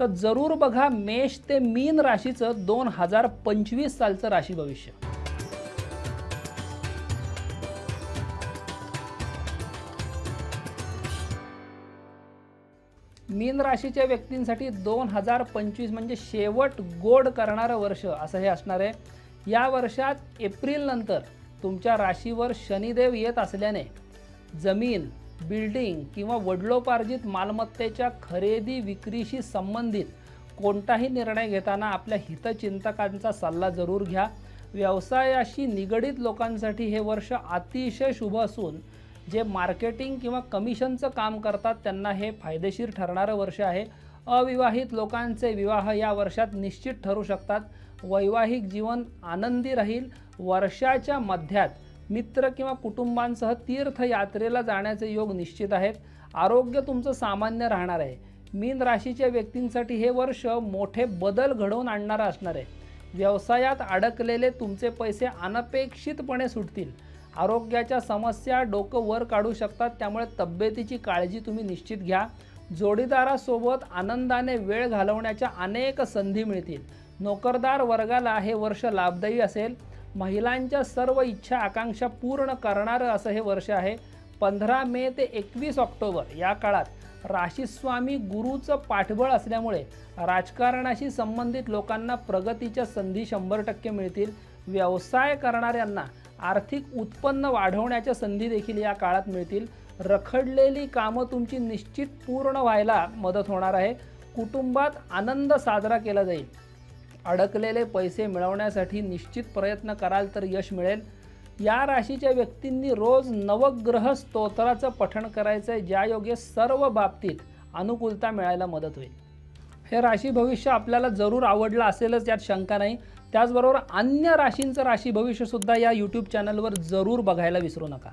तर जरूर बघा मेष ते मीन राशीचं दोन हजार पंचवीस सालचं राशी भविष्य. मीन राशीच्या व्यक्तींसाठी दोन हजार पंचवीस म्हणजे शेवट गोड करणारं वर्ष असं हे असणार आहे. या वर्षात एप्रिल नंतर तुमच्या राशीवर शनिदेव येत असल्याने जमीन बिल्डिंग किंवा वडलोपार्जित मालमत्तेच्या खरेदी विक्रीशी संबंधित कोणताही निर्णय घेताना आपल्या हितचिंतकांचा सल्ला जरूर घ्या. व्यवसायाशी निगडित लोकांसाठी हे वर्ष अतिशय शुभ असून जे मार्केटिंग किंवा कमिशनचं काम करतात त्यांना हे फायदेशीर ठरणारं वर्ष आहे. अविवाहित लोकांचे विवाह या वर्षात निश्चित ठरू शकतात. वैवाहिक जीवन आनंदी राहील. वर्षाच्या मध्यात मित्र किंवा कुटुंबांसह तीर्थयात्रेला जाण्याचे योग निश्चित आहेत. आरोग्य तुमचं सामान्य राहणार आहे. मीन राशीच्या व्यक्तींसाठी हे वर्ष मोठे बदल घडवून आणणारं असणार आहे. व्यवसायात अडकलेले तुमचे पैसे अनपेक्षितपणे सुटतील. आरोग्याच्या समस्या डोकं वर काढू शकतात. त्यामुळे तब्येतीची काळजी तुम्ही निश्चित घ्या. जोडीदारासोबत आनंदाने वेळ घालवण्याच्या अनेक संधी मिळतील. नोकरदार वर्गाला हे वर्ष लाभदायी असेल. महिलांच्या सर्व इच्छा आकांक्षा पूर्ण करणारं असं हे वर्ष आहे. पंधरा मे ते एकवीस ऑक्टोबर या काळात राशीस्वामी गुरुचं पाठबळ असल्यामुळे राजकारणाशी संबंधित लोकांना प्रगतीच्या संधी शंभर टक्के मिळतील. व्यवसाय करणाऱ्यांना आर्थिक उत्पन्न वाढवण्याच्या संधी देखील या काळात मिळतील. रखडलेली कामं तुमची निश्चित पूर्ण व्हायला मदत होणार आहे. कुटुंबात आनंद साजरा केला जाईल. अडकलेले पैसे मिळवण्यासाठी निश्चित प्रयत्न कराल तर यश मिळेल. या राशीच्या व्यक्तींनी रोज नवग्रह स्तोत्राचं पठण करायचं आहे ज्यायोगे सर्व बाबतीत अनुकूलता मिळायला मदत होईल. हे राशी भविष्य आपल्याला जरूर आवडलं असेलच यात शंका नाही. त्याचबरोबर अन्य राशींचं राशी भविष्यसुद्धा या यूट्यूब चॅनलवर जरूर बघायला विसरू नका.